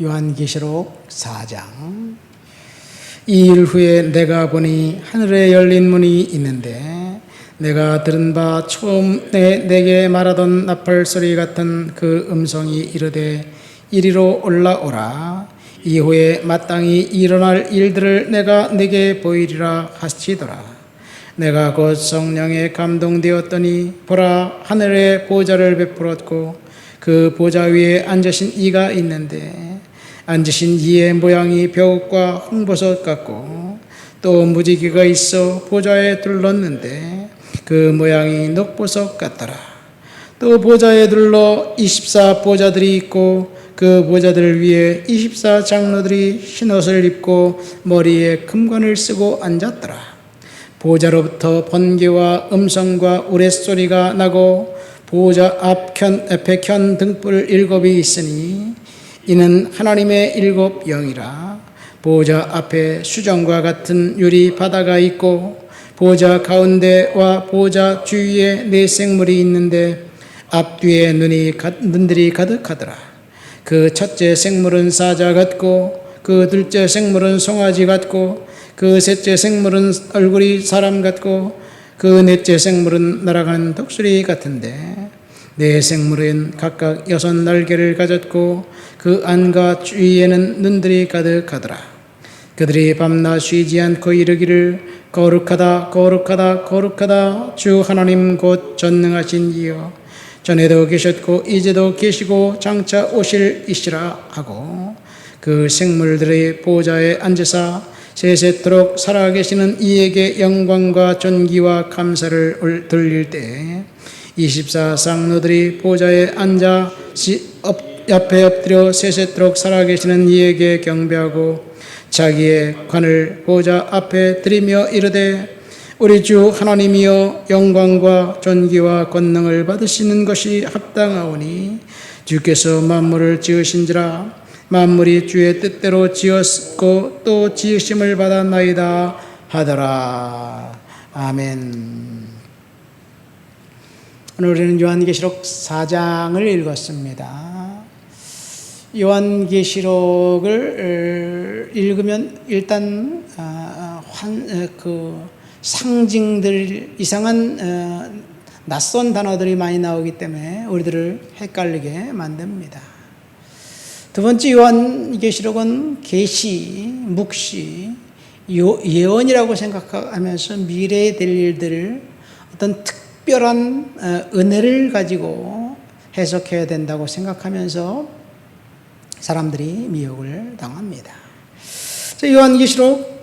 요한계시록 4장. 이 일 후에 내가 보니 하늘에 열린 문이 있는데 내가 들은 바 처음 내, 내게 말하던 나팔 소리 같은 그 음성이 이르되 이리로 올라오라. 이후에 마땅히 일어날 일들을 내가 내게 보이리라 하시더라. 내가 곧 성령에 감동되었더니 보라 하늘에 보좌를 베풀었고 그 보좌 위에 앉으신 이가 있는데 앉으신 이의 모양이 벽과 홍보석 같고 또 무지개가 있어 보좌에 둘렀는데 그 모양이 녹보석 같더라. 또 보좌에 둘러 24 보좌들이 있고 그 보좌들 위에 24 장로들이 흰옷을 입고 머리에 금관을 쓰고 앉았더라. 보좌로부터 번개와 음성과 우레소리가 나고 보좌 앞편 앞에 켠 등불 일곱이 있으니 이는 하나님의 일곱 영이라. 보좌 앞에 수정과 같은 유리 바다가 있고 보좌 가운데와 보좌 주위에 네 생물이 있는데 앞뒤에 눈이 가- 눈들이 가득하더라. 그 첫째 생물은 사자 같고 그 둘째 생물은 송아지 같고 그 셋째 생물은 얼굴이 사람 같고 그 넷째 생물은 날아가는 독수리 같은데 네 생물은 각각 여섯 날개를 가졌고 그 안과 주위에는 눈들이 가득하더라. 그들이 밤낮 쉬지 않고 이르기를 거룩하다 거룩하다 거룩하다 주 하나님 곧 전능하신 이여 전에도 계셨고 이제도 계시고 장차 오실 이시라 하고 그 생물들의 보좌에 앉으사 세세토록 살아계시는 이에게 영광과 존귀와 감사를 올- 돌릴 때 24 상노들이 보좌에 앉아 옆에 엎드려 세세토록 살아계시는 이에게 경배하고 자기의 관을 보좌 앞에 드리며 이르되 우리 주 하나님이여 영광과 존귀와 권능을 받으시는 것이 합당하오니 주께서 만물을 지으신지라 만물이 주의 뜻대로 지었고 또 지으심을 받았나이다 하더라 아멘. 오늘 우리는 요한계시록 4장을 읽었습니다. 요한계시록을 읽으면 일단 아, 환, 어, 그 상징들 이상한 어, 낯선 단어들이 많이 나오기 때문에 우리들을 헷갈리게 만듭니다. 두 번째 요한계시록은 계시, 묵시, 요- 예언이라고 생각하면서 미래에 될 일들을 어떤 특 별한 어, 은혜를 가지고 해석해야 된다고 생각하면서 사람들이 미혹을 당합니다. 자, 요한계시록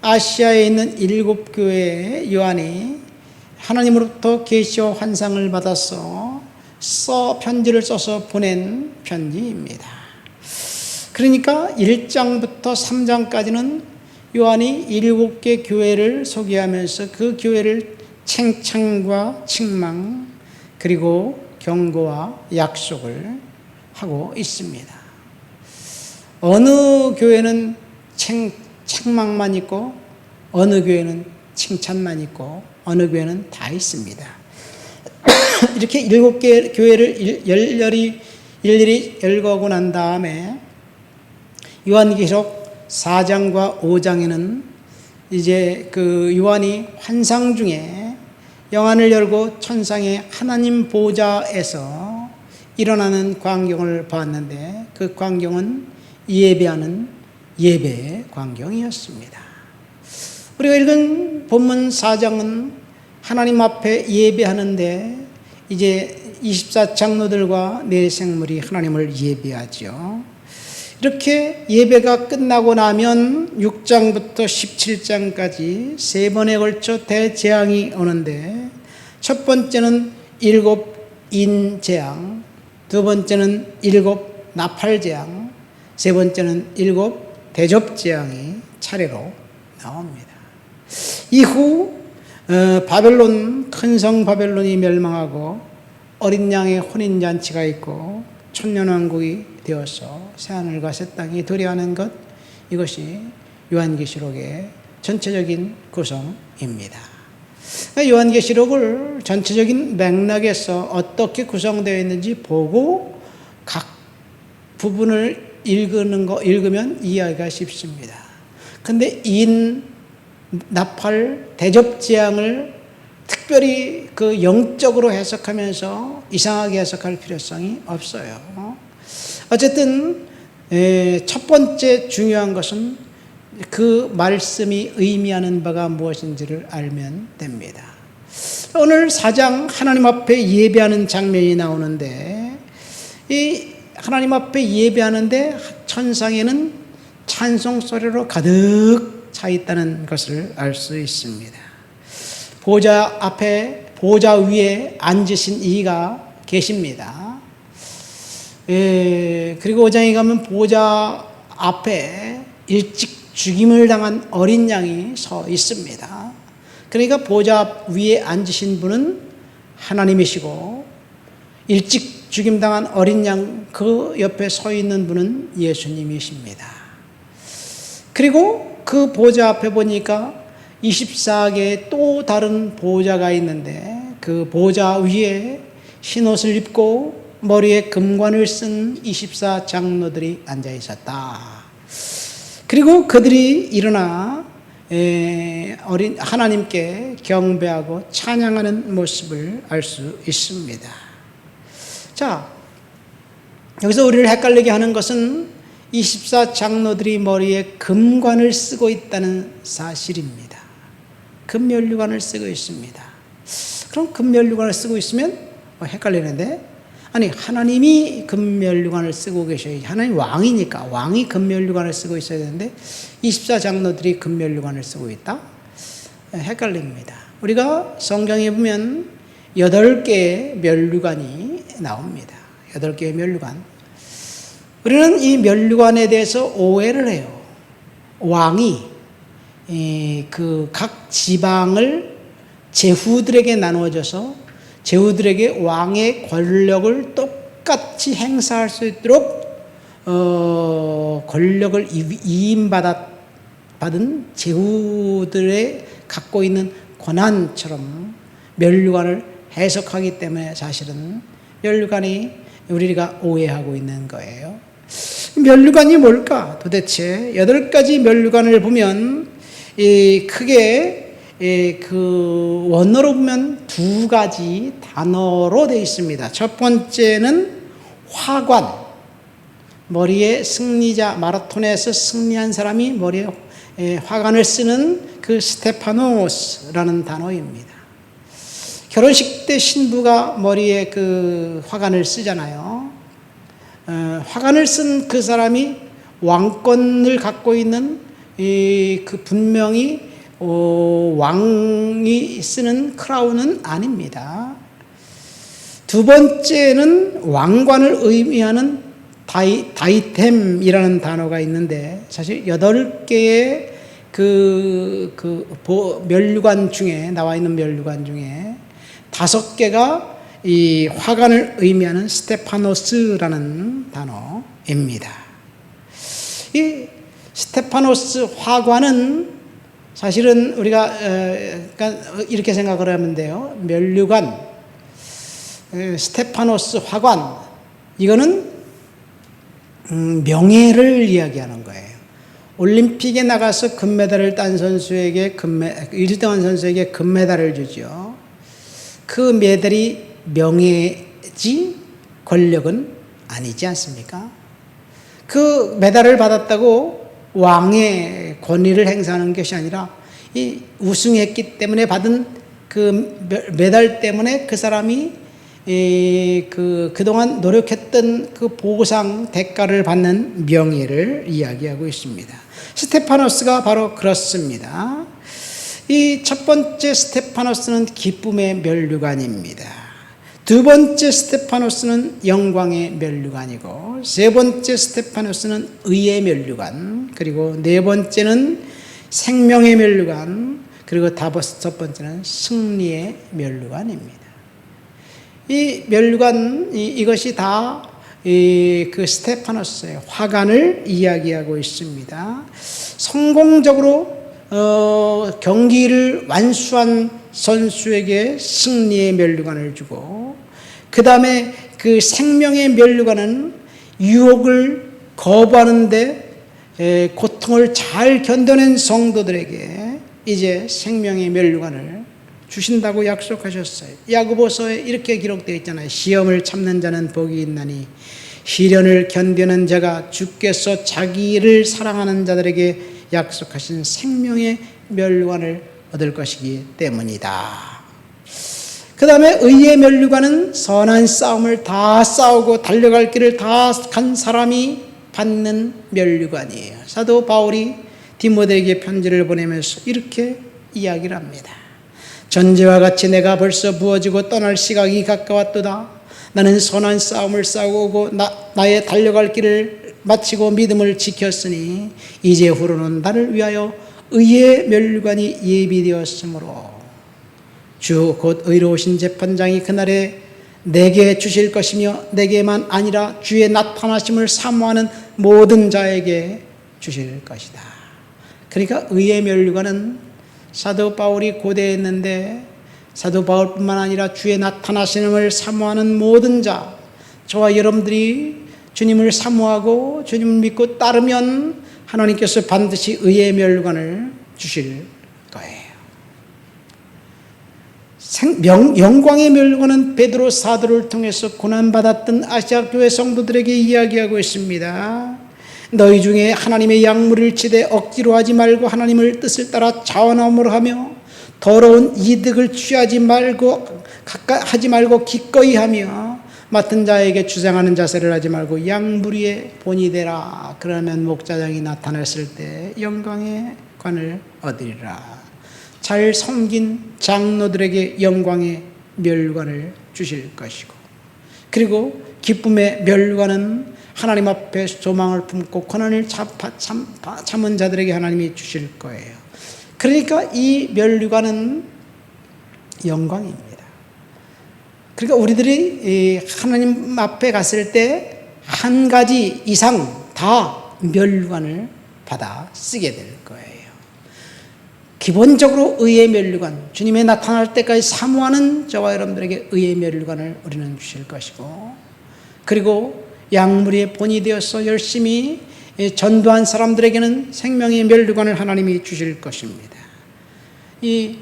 아시아에 있는 일곱 교회에 요한이 하나님으로부터 계시와 환상을 받아서 써 편지를 써서 보낸 편지입니다. 그러니까 1장부터 3장까지는 요한이 일곱 개 교회를 소개하면서 그 교회를 칭찬과 칭망 그리고 경고와 약속을 하고 있습니다. 어느 교회는 칭, 책망만 있고 어느 교회는 칭찬만 있고 어느 교회는 다 있습니다. 이렇게 일곱 개 교회를 일- 열렬히 일일이 열거하고 난 다음에 요한계시록 4장과 5장에는 이제 그 요한이 환상 중에 영안을 열고 천상의 하나님 보좌에서 일어나는 광경을 봤는데 그 광경은 예배하는 예배의 광경이었습니다. 우리가 읽은 본문 4장은 하나님 앞에 예배하는데 이제 24장로들과 네 생물이 하나님을 예배하죠. 이렇게 예배가 끝나고 나면 6장부터 17장까지 세 번에 걸쳐 대재앙이 오는데 첫 번째는 일곱 인재앙, 두 번째는 일곱 나팔재앙, 세 번째는 일곱 대접재앙이 차례로 나옵니다. 이후 어, 바벨론 큰 성 바벨론이 멸망하고 어린 양의 혼인 잔치가 있고 천년 왕국이 되어서 새하늘과 새 땅이 도래하는 것 이것이 요한계시록의 전체적인 구성입니다. 요한계시록을 전체적인 맥락에서 어떻게 구성되어 있는지 보고 각 부분을 읽는 거 읽으면 이해하기가 쉽습니다. 근데 인 나팔 대접 재앙을 특별히 그 영적으로 해석하면서 이상하게 해석할 필요성이 없어요. 어쨌든 에, 첫 번째 중요한 것은 그 말씀이 의미하는 바가 무엇인지를 알면 됩니다. 오늘 사장 하나님 앞에 예배하는 장면이 나오는데 이 하나님 앞에 예배하는데 천상에는 찬송 소리로 가득 차 있다는 것을 알 수 있습니다. 보좌 앞에 보좌 위에 앉으신 이가 계십니다. 예, 그리고 5장에 가면 보좌 앞에 일찍 죽임을 당한 어린 양이 서 있습니다. 그러니까 보좌 위에 앉으신 분은 하나님이시고 일찍 죽임당한 어린 양 그 옆에 서 있는 분은 예수님이십니다. 그리고 그 보좌 앞에 보니까 24개의 또 다른 보좌가 있는데 그 보좌 위에 흰옷을 입고 머리에 금관을 쓴 24장로들이 앉아 있었다. 그리고 그들이 일어나 어린 하나님께 경배하고 찬양하는 모습을 알 수 있습니다. 자, 여기서 우리를 헷갈리게 하는 것은 24장로들이 머리에 금관을 쓰고 있다는 사실입니다. 금면류관을 쓰고 있습니다. 그럼 금면류관을 쓰고 있으면 뭐 헷갈리는데 아니 하나님이 금면류관을 쓰고 계셔야지 하나님 왕이니까 왕이 금면류관을 쓰고 있어야 되는데 24장로들이 금면류관을 쓰고 있다? 헷갈립니다. 우리가 성경에 보면 8개의 면류관이 나옵니다. 8개의 면류관. 우리는 이 면류관에 대해서 오해를 해요. 왕이 그 각 지방을 제후들에게 나누어져서 제후들에게 왕의 권력을 똑같이 행사할 수 있도록 어, 권력을 이임받아 받은 제후들의 갖고 있는 권한처럼 멸류관을 해석하기 때문에 사실은 멸류관이 우리가 오해하고 있는 거예요. 멸류관이 뭘까? 도대체 여덟 가지 멸류관을 보면 이 크게 그 원어로 보면 두 가지 단어로 되어 있습니다. 첫 번째는 화관. 머리에 승리자 마라톤에서 승리한 사람이 머리에 화관을 쓰는 그 스테파노스라는 단어입니다. 결혼식 때 신부가 머리에 그 화관을 쓰잖아요. 어, 화관을 쓴 그 사람이 왕권을 갖고 있는 그 분명히 어, 왕이 쓰는 크라운은 아닙니다. 두 번째는 왕관을 의미하는 다이, 다이템이라는 단어가 있는데 사실 여덟 개의 그, 그 보, 멸류관 중에 나와 있는 멸류관 중에 다섯 개가 이 화관을 의미하는 스테파노스라는 단어입니다. 이 스테파노스 화관은 사실은 우리가 어, 그러니까 이렇게 생각을 하면 돼요. 멸류관, 스테파노스 화관 이거는 음, 명예를 이야기하는 거예요. 올림픽에 나가서 금메달을 딴 선수에게 금메 1등한 선수에게 금메달을 주죠. 그 메달이 명예지 권력은 아니지 않습니까? 그 메달을 받았다고 왕의 권위를 행사하는 것이 아니라 이 우승했기 때문에 받은 그 메달 때문에 그 사람이 그 그동안 노력했던 그 보상 대가를 받는 명예를 이야기하고 있습니다. 스테파노스가 바로 그렇습니다. 이 첫 번째 스테파노스는 기쁨의 멸류관입니다. 두 번째 스테파노스는 영광의 멸류관이고 세 번째 스테파노스는 의의 멸류관 그리고 네 번째는 생명의 멸류관 그리고 다섯 번째는 승리의 멸류관입니다. 이 멸류관 이, 것이 다 그 스테파노스의 화관을 이야기하고 있습니다. 성공적으로 어, 경기를 완수한 선수에게 승리의 멸류관을 주고 그 다음에 그 생명의 멸류관은 유혹을 거부하는데 에, 고통을 잘 견뎌낸 성도들에게 이제 생명의 멸류관을 주신다고 약속하셨어요. 야고보서에 이렇게 기록되어 있잖아요. 시험을 참는 자는 복이 있나니 시련을 견디는 자가 주께서 자기를 사랑하는 자들에게 약속하신 생명의 멸류관을 얻을 것이기 때문이다. 그 다음에 의의 멸류관은 선한 싸움을 다 싸우고 달려갈 길을 다 간 사람이 받는 멸류관이에요. 사도 바울이 디모데에게 편지를 보내면서 이렇게 이야기를 합니다. 전제와 같이 내가 벌써 부어지고 떠날 시각이 가까웠도다. 나는 선한 싸움을 싸우고 나, 나의 달려갈 길을 마치고 믿음을 지켰으니 이제 후로는 나를 위하여 의의 멸류관이 예비되었으므로 주 곧 의로우신 재판장이 그날에 내게 주실 것이며 내게만 아니라 주의 나타나심을 사모하는 모든 자에게 주실 것이다. 그러니까 의의 멸류관은 사도 바울이 고대에 있는데 사도 바울뿐만 아니라 주의 나타나심을 사모하는 모든 자, 저와 여러분들이 주님을 사모하고 주님을 믿고 따르면 하나님께서 반드시 의의 멸관을 주실 거예요. 생, 명, 영광의 멸관은 베드로 사도를 통해서 고난받았던 아시아 교회 성도들에게 이야기하고 있습니다. 너희 중에 하나님의 약물을 치되 억지로 하지 말고 하나님을 뜻을 따라 자원함을 하며 더러운 이득을 취하지 말고 가까 하지 말고 기꺼이 하며 맡은 자에게 주장하는 자세를 하지 말고 양무리의 본이 되라. 그러면 목자장이 나타났을 때 영광의 관을 얻으리라. 잘 섬긴 장로들에게 영광의 멸관을 주실 것이고 그리고 기쁨의 멸관은 하나님 앞에 소망을 품고 고난을 참은 자들에게 하나님이 주실 거예요. 그러니까 이 멸류관은 영광입니다. 그러니까 우리들이 하나님 앞에 갔을 때 한 가지 이상 다 멸류관을 받아 쓰게 될 거예요. 기본적으로 의의 멸류관, 주님의 나타날 때까지 사모하는 저와 여러분들에게 의의 멸류관을 우리는 주실 것이고, 그리고 양무리의 본이 되어서 열심히 전도한 사람들에게는 생명의 멸류관을 하나님이 주실 것입니다. 이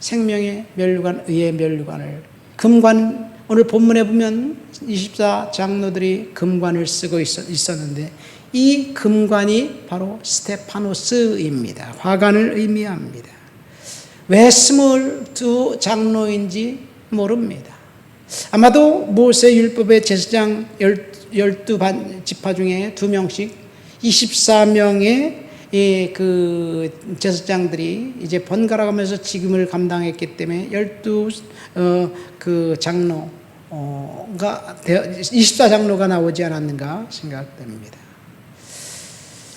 생명의 멸류관, 의의 멸류관을 금관 오늘 본문에 보면 24 장로들이 금관을 쓰고 있었는데 이 금관이 바로 스테파노스입니다. 화관을 의미합니다. 왜 스물두 장로인지 모릅니다. 아마도 모세 율법의 제사장 열두 반 지파 중에 두 명씩 24명의 그 제사장들이 이제 번갈아 가면서 직임을 감당했기 때문에 열두 어, 그 장로 가 24장로가 나오지 않았는가 생각됩니다.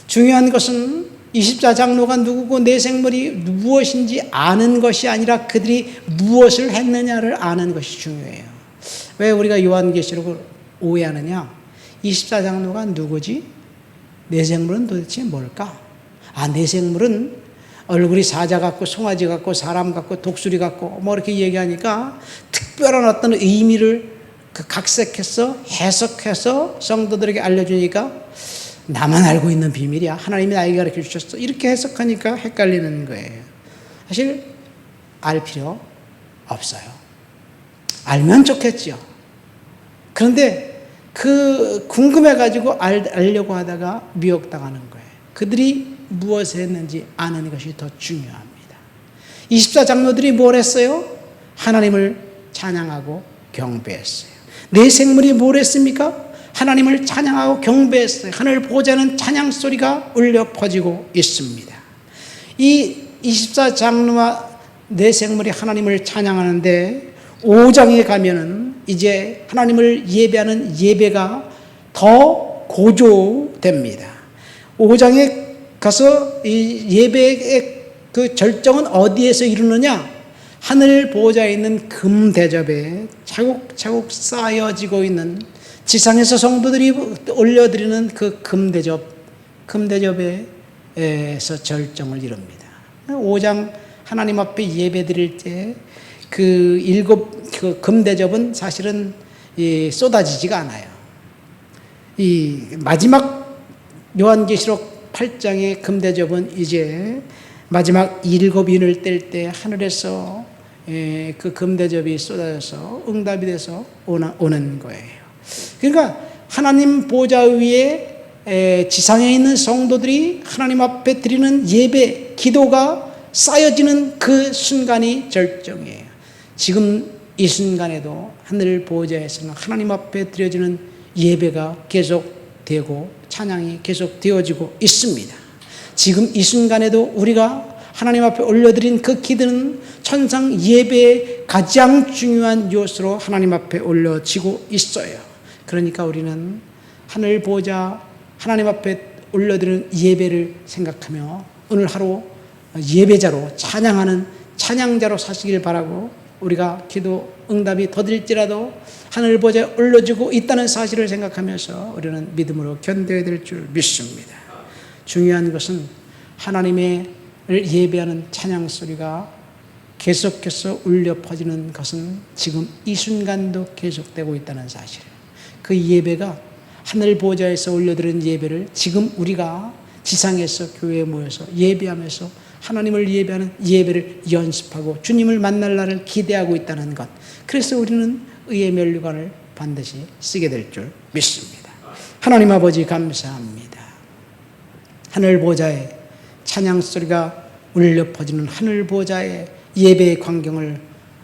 중요한 것은 24장로가 누구고 내 생물이 무엇인지 아는 것이 아니라 그들이 무엇을 했느냐를 아는 것이 중요해요. 왜 우리가 요한계시록을 오해하느냐? 24장로가 누구지? 내 생물은 도대체 뭘까? 아, 내 생물은 얼굴이 사자 같고 송아지 같고 사람 같고 독수리 같고 뭐 이렇게 얘기하니까 특별한 어떤 의미를 그 각색해서 해석해서 성도들에게 알려주니까 나만 알고 있는 비밀이야. 하나님이 나에게 가르쳐 주셨어. 이렇게 해석하니까 헷갈리는 거예요. 사실 알 필요 없어요. 알면 좋겠죠. 그런데 그 궁금해가지고 알, 알려고 하다가 미혹당하는 거예요. 그들이 무엇을 했는지 아는 것이 더 중요합니다. 24장로들이 뭘 했어요? 하나님을 찬양하고 경배했어요. 내 생물이 뭘 했습니까? 하나님을 찬양하고 경배했어요. 하늘 보좌는 찬양 소리가 울려 퍼지고 있습니다. 이 24장로와 내 생물이 하나님을 찬양하는데 5장에 가면은 이제 하나님을 예배하는 예배가 더 고조됩니다. 5장에 가서 이 예배의 그 절정은 어디에서 이루느냐? 하늘 보좌에 있는 금 대접에 차곡차곡 쌓여지고 있는 지상에서 성도들이 올려드리는 그 금 대접, 금 대접에서 절정을 이룹니다. 5장 하나님 앞에 예배 드릴 때 그 일곱 그 금 대접은 사실은 쏟아지지가 않아요. 이 마지막 요한계시록 8장의 금대접은 이제 마지막 일곱 인을 뗄 때 하늘에서 예, 그 금대접이 쏟아져서 응답이 돼서 오는 거예요. 그러니까 하나님 보좌 위에 에, 지상에 있는 성도들이 하나님 앞에 드리는 예배, 기도가 쌓여지는 그 순간이 절정이에요. 지금 이 순간에도 하늘 보좌에서는 하나님 앞에 드려지는 예배가 계속 되고 찬양이 계속 되어지고 있습니다. 지금 이 순간에도 우리가 하나님 앞에 올려드린 그 기도는 천상 예배의 가장 중요한 요소로 하나님 앞에 올려지고 있어요. 그러니까 우리는 하늘 보좌 하나님 앞에 올려드리는 예배를 생각하며 오늘 하루 예배자로 찬양하는 찬양자로 사시길 바라고 우리가 기도 응답이 더딜지라도 하늘 보좌에 올려지고 있다는 사실을 생각하면서 우리는 믿음으로 견뎌야 될 줄 믿습니다. 중요한 것은 하나님의 예배하는 찬양 소리가 계속해서 울려 퍼지는 것은 지금 이 순간도 계속되고 있다는 사실. 그 예배가 하늘 보좌에서 올려드린 예배를 지금 우리가 지상에서 교회에 모여서 예배하면서 하나님을 예배하는 예배를 연습하고 주님을 만날 날을 기대하고 있다는 것. 그래서 우리는 의의 면류관을 반드시 쓰게 될 줄 믿습니다. 하나님 아버지 감사합니다. 하늘 보좌에 찬양 소리가 울려 퍼지는 하늘 보좌의 예배의 광경을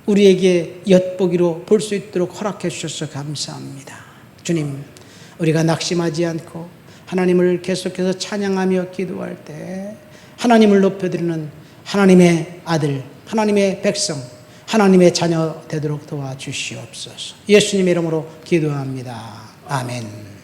우리에게 엿보기로 볼 수 있도록 허락해 주셔서 감사합니다. 주님, 우리가 낙심하지 않고 하나님을 계속해서 찬양하며 기도할 때 하나님을 높여드리는 하나님의 아들, 하나님의 백성, 하나님의 자녀 되도록 도와주시옵소서. 예수님의 이름으로 기도합니다. 아멘.